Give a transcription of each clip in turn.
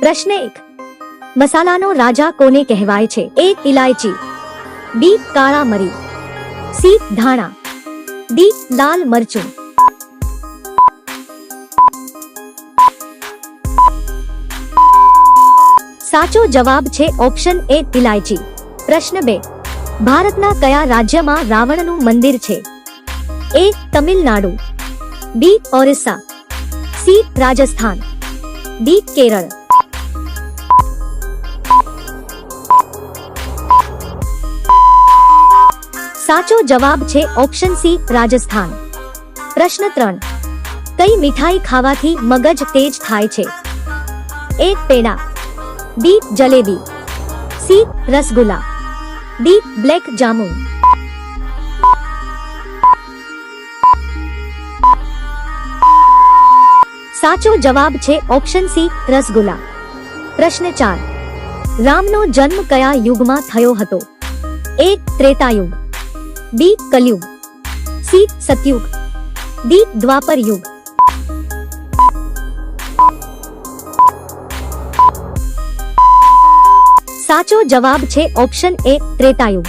પ્રશ્ન એક. મસાલાનો રાજા કોને કહેવાય છે? એ ઇલાયચી બી કાળા મરી સી, ધાણા. ડી, લાલ મરચું. સાચો જવાબ છે ઓપ્શન એ ઇલાયચી પ્રશ્ન બે. ભારતના કયા રાજ્યમાં રાવણનું મંદિર છે? A, Tamil Nadu. B, Orissa. C, Rajasthan. D, Kerala. સાચો જવાબ છે ઓપ્શન સી, રાજસ્થાન. પ્રશ્ન ત્રણ. કઈ મીઠાઈ ખાવાથી મગજ તેજ થાય છે? A, peda. B, jalebi. C, rasgulla. D, black jamun. સાચો જવાબ છે ઓપ્શન સી, રસગુલ્લા. પ્રશ્ન ચાર. રામનો જન્મ કયા યુગમાં થયો હતો? એક ત્રેતાયુગ. બી કલયુગ સી સતયુગ ડી દ્વાપર યુગ સાચો જવાબ છે ઓપ્શન એ ત્રેતાયુગ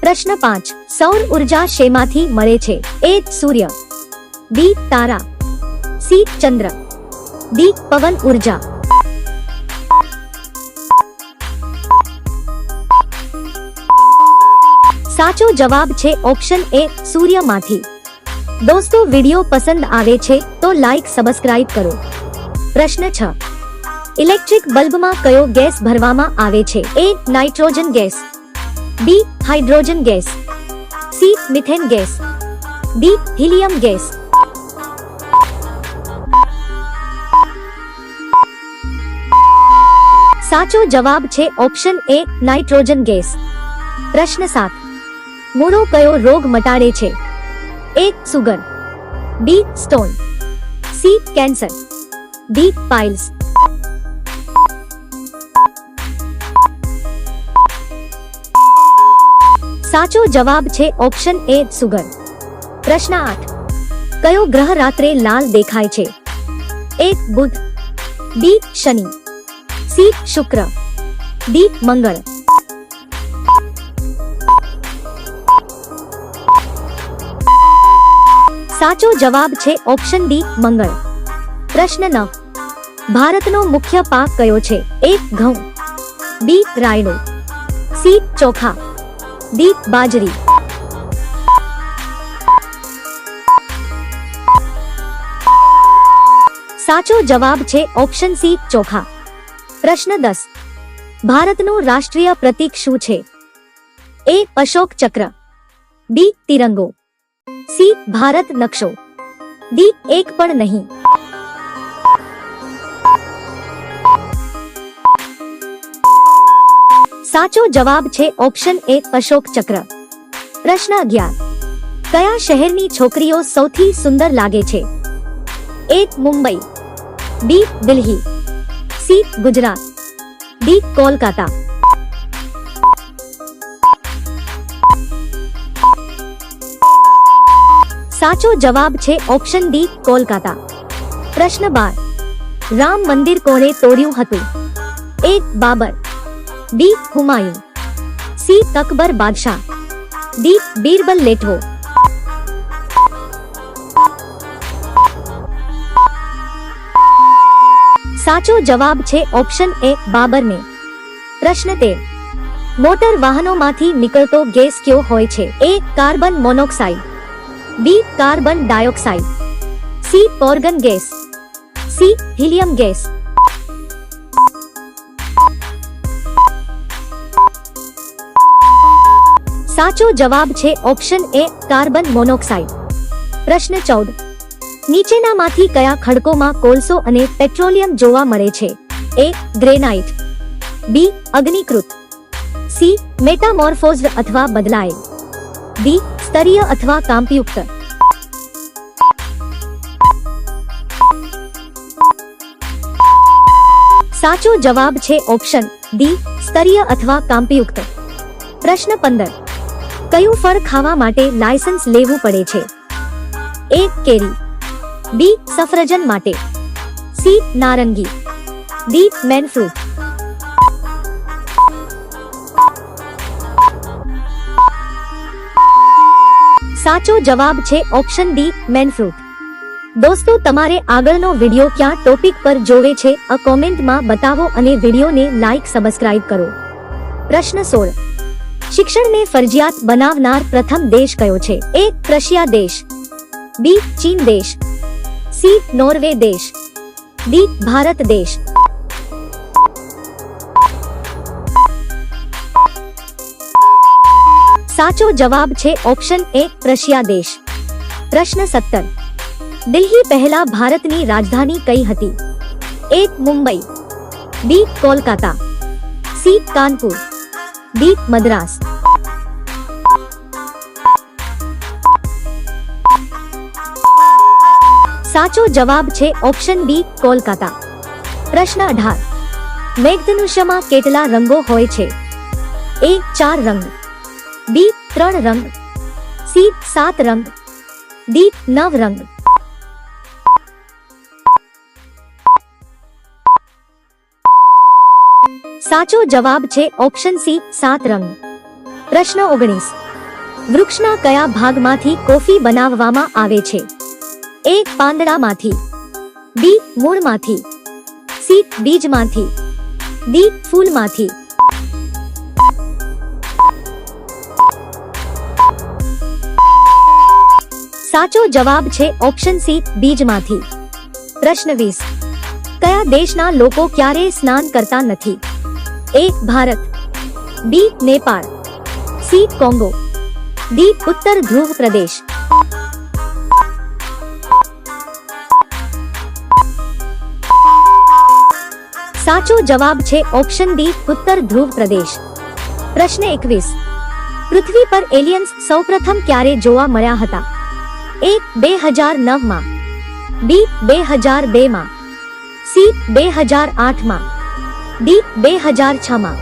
પ્રશ્ન પાંચ સૌર ઊર્જા શેમાંથી મળે છે એ સૂર્ય બી તારા સી ચંદ્ર ડી પવન ઊર્જા સાચો જવાબ છે ઓપ્શન એ સૂર્યમાંથી. દોસ્તો, વિડિયો પસંદ આવે છે તો લાઈક, સબસ્ક્રાઇબ કરો. પ્રશ્ન છ. ઇલેક્ટ્રિક બલ્બમાં કયો ગેસ ભરવામાં આવે છે? A, nitrogen gas. B, hydrogen gas. C, methane gas. D, helium gas. સાચો જવાબ છે ઓપ્શન એ નાઇટ્રોજન ગેસ. પ્રશ્ન સાત. મૂળો કયો રોગ મટાડે છે? A sugar B stone C cancer D piles સાચો જવાબ છે ઓપ્શન એ સુગર પ્રશ્ન આઠ. કયો ગ્રહ રાત્રે લાલ દેખાય છે? A Budh. B Shani. C Shukra. D Mangal. સાચો જવાબ છે ઓપ્શન ડી મંગળ. પ્રશ્ન નવ ભારતનો મુખ્ય પાક કયો છે? એ ઘઉં. બી રાયડો. સી ચોખા. ડી બાજરી. સાચો જવાબ છે ઓપ્શન સી ચોખા. પ્રશ્ન દસ. ભારતનું રાષ્ટ્રીય પ્રતીક શું છે? એ અશોક ચક્ર. બી તિરંગો. સી ભારત નકશો ડી એક પણ નહીં સાચો જવાબ છે ઓપ્શન એ અશોક ચક્ર પ્રશ્ન અગિયાર કયા શહેરની છોકરીઓ સૌથી સુંદર લાગે છે A Mumbai B Delhi C Gujarat D Kolkata સાચો જવાબ છે ઓપ્શન ડી, કોલકાતા. પ્રશ્ન બાર. રામ મંદિર કોણે તોડ્યું હતું? A, Babar. B Humayun C Akbar બાદશાહ. ડી, બીરબલ લેઠો. સાચો જવાબ છે ઓપ્શન એ, બાબરને. પ્રશ્ન તેર. મોટર વાહનોમાંથી નીકળતો ગેસ કયો હોય છે? A, carbon monoxide. B carbon dioxide C argon gas C helium gas સાચો જવાબ છે ઓપ્શન એ કાર્બન મોનોક્સાઇડ પ્રશ્ન ચૌદ. નીચેનામાંથી કયા ખડકોમાં કોલસો અને પેટ્રોલિયમ જોવા મળે છે? એ ગ્રેનાઇટ બી અગ્નિકૃત. સી મેટામોર્ફોઝડ અથવા બદલાય ડી સ્તરીય અથવા કાંપયુક્ત સાચો જવાબ છે ઓપ્શન ડી, સ્તરીય અથવા કાંપયુક્ત પ્રશ્ન પંદર. કયું ફળ ખાવા માટે લાયસન્સ લેવું પડે છે? એ, કેરી. બી, સફરજન માટે. સી, નારંગી. ડી, મેન સાચો જવાબ છે ઓપ્શન ડી મેનફ્રૂટ દોસ્તો, તમારે આગળનો વિડિયો ક્યાં ટોપિક પર જોવે છે અ કોમેન્ટમાં બતાવો અને વિડિયોને લાઈક સબસ્ક્રાઇબ કરો. પ્રશ્ન સોળ. શિક્ષણને ફરજિયાત બનાવનાર પ્રથમ દેશ કયો છે? એ રશિયા દેશ. બી ચીન દેશ. સી નોર્વે દેશ. ડી ભારત દેશ. સાચો જવાબ છે ઓપ્શન એ રશિયા દેશ. પ્રશ્ન સત્તર. દિલ્હી પહેલા ભારતની રાજધાની કઈ હતી? A Mumbai, B Kolkata, C Kanpur, D Madras. સાચો જવાબ છે ઓપ્શન બી કોલકાતા. પ્રશ્ન અઢાર. મેઘધનુષ્યમાં કેટલા રંગો હોય છે? એ ચાર રંગ. બી ત્રણ રંગ. સી સાત રંગ. ડી નવ રંગ. સાચો જવાબ છે ઓપ્શન સી સાત રંગ. પ્રશ્ન ઓગણીસ. વૃક્ષના કયા ભાગમાંથી કોફી બનાવવામાં આવે છે? એ પાંદડામાંથી. બી મૂળમાંથી. સી બીજમાંથી. ડી ફૂલમાંથી. સાચો જવાબ છે ઓપ્શન સી બીજમાંથી પ્રશ્ન વીસ કયા દેશના લોકો ક્યારેય સ્નાન કરતા નથી A Bharat B Nepal C Congo D ઉત્તર ધ્રુવ પ્રદેશ સાચો જવાબ છે ઓપ્શન ડી ઉત્તર ધ્રુવ પ્રદેશ પ્રશ્ન એકવીસ પૃથ્વી પર એલિયન્સ સૌપ્રથમ ક્યારે જોવા મળ્યા હતા એ બે હજાર નવમાં બી બે હજાર બેમાં સી બે હજાર આઠમાં ડી બે હજાર છમાં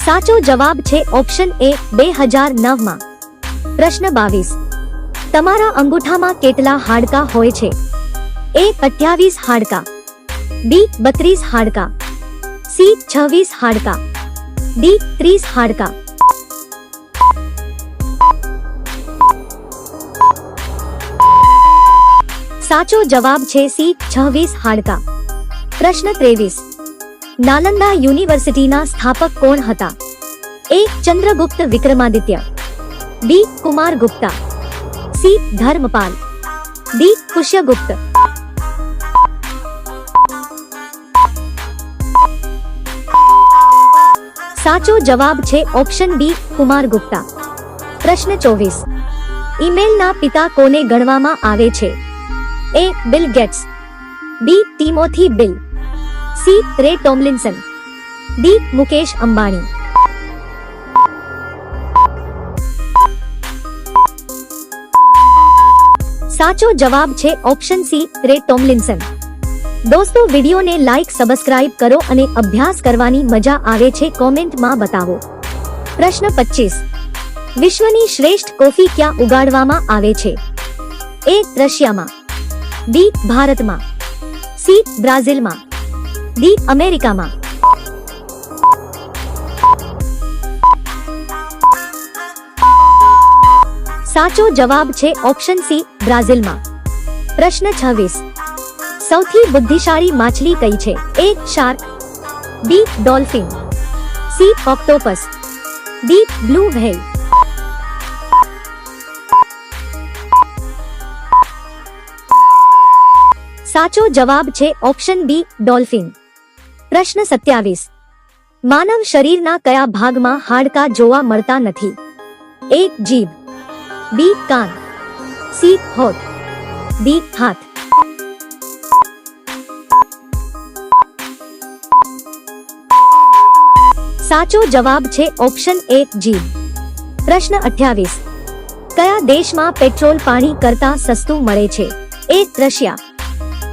સાચો જવાબ છે ઓપ્શન એ બે હજાર નવમાં પ્રશ્ન બાવીસ તમારા અંગૂઠામાં કેટલા હાડકા હોય છે એ અઠ્યાવીસ હાડકા બી બત્રીસ હાડકા સી છવ્વીસ હાડકા ડી ત્રીસ હાડકા સાચો જવાબ છે સી છવ્વીસ હાડકા પ્રશ્ન ત્રેવીસ નાલંદા યુનિવર્સિટીના સ્થાપક કોણ હતા A Chandragupta Vikramaditya B Kumar Gupta C Dharmapal D Pushyagupta સાચો જવાબ છે ઓપ્શન બી, કુમાર ગુપ્તા. પ્રશ્ન ચોવીસ. ઈમેલના પિતા કોને ગણવામાં આવે છે? A, Bill Gates. B, Timothy Bill. C, Ray Tomlinson. D, Mukesh Ambani. સાચો જવાબ છે ઓપ્શન સી, રે ટોમલિન્સન. દોસ્તો, વિડીયોને લાઈક સબસ્ક્રાઇબ કરો અને અભ્યાસ કરવાની મજા આવે છે કોમેન્ટમાં બતાવો. પ્રશ્ન પચીસ. વિશ્વની શ્રેષ્ઠ કોફી ક્યાં ઉગાડવામાં આવે છે? એ, રશિયામાં. બી ભારતમાં. સી બ્રાઝિલમાં. ડી અમેરિકામાં. સાચો જવાબ છે ઓપ્શન સી બ્રાઝિલમાં. પ્રશ્ન છવ્વીસ. સૌથી બુદ્ધિશાળી માછલી કઈ છે? A shark B dolphin C octopus D blue whale સાચો જવાબ છે ઓપ્શન બી ડોલ્ફિન પ્રશ્ન સત્યાવીસ. માનવ શરીરના કયા ભાગમાં હાડકા જોવા મળતા નથી? એ, જીભ. બી, કાન. સી, હોઠ. ડી, હાથ. સાચો જવાબ છે ઓપ્શન એ જી. પ્રશ્ન અઠ્યાવીસ. કયા દેશમાં પેટ્રોલ પાણી કરતા સસ્તું મળે છે? A Russia,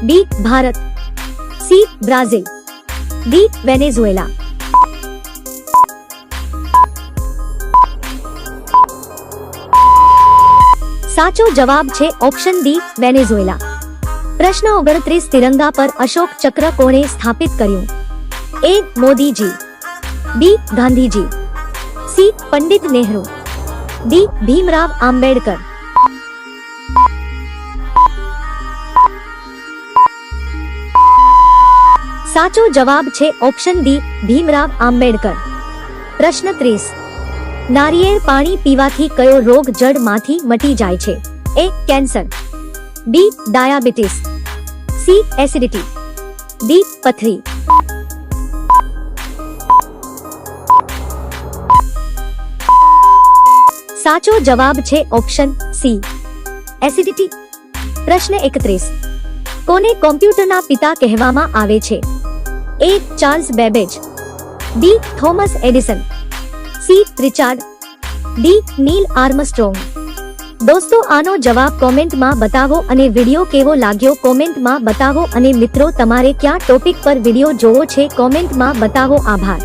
B Bharat, C Brazil, D Venezuela. સાચો જવાબ છે ઓપ્શન ડી વેનેઝુએલા. પ્રશ્ન ઓગણત્રીસ તિરંગા પર અશોક ચક્ર કોણે સ્થાપિત કર્યું? A Modiji. B Gandhiji. C Pandit Nehru. D Bhimrao Ambedkar. સાચો જવાબ છે ઓપ્શન ડી ભીમરાવ આંબેડકર. પ્રશ્ન ત્રીસ. નારિયેળ પાણી પીવાથી કયો રોગ જડમાંથી મટી જાય છે? A cancer. B diabetes. C acidity. D પથરી. સાચો જવાબ છે ઓપ્શન સી. એસિડિટી પ્રશ્ન એકત્રીસ. કોને કોમ્પ્યુટરના પિતા કહેવામાં આવે છે? A Charles Babbage. B Thomas Edison. C Richard. D Neil Armstrong. દોસ્તો, આનો જવાબ કોમેન્ટમાં બતાવો અને વીડિયો કેવો લાગ્યો? કોમેન્ટમાં બતાવો અને મિત્રો, તમારે ક્યાં ટોપિક પર વીડિયો જોવો છે? કોમેન્ટમાં બતાવો. આભાર.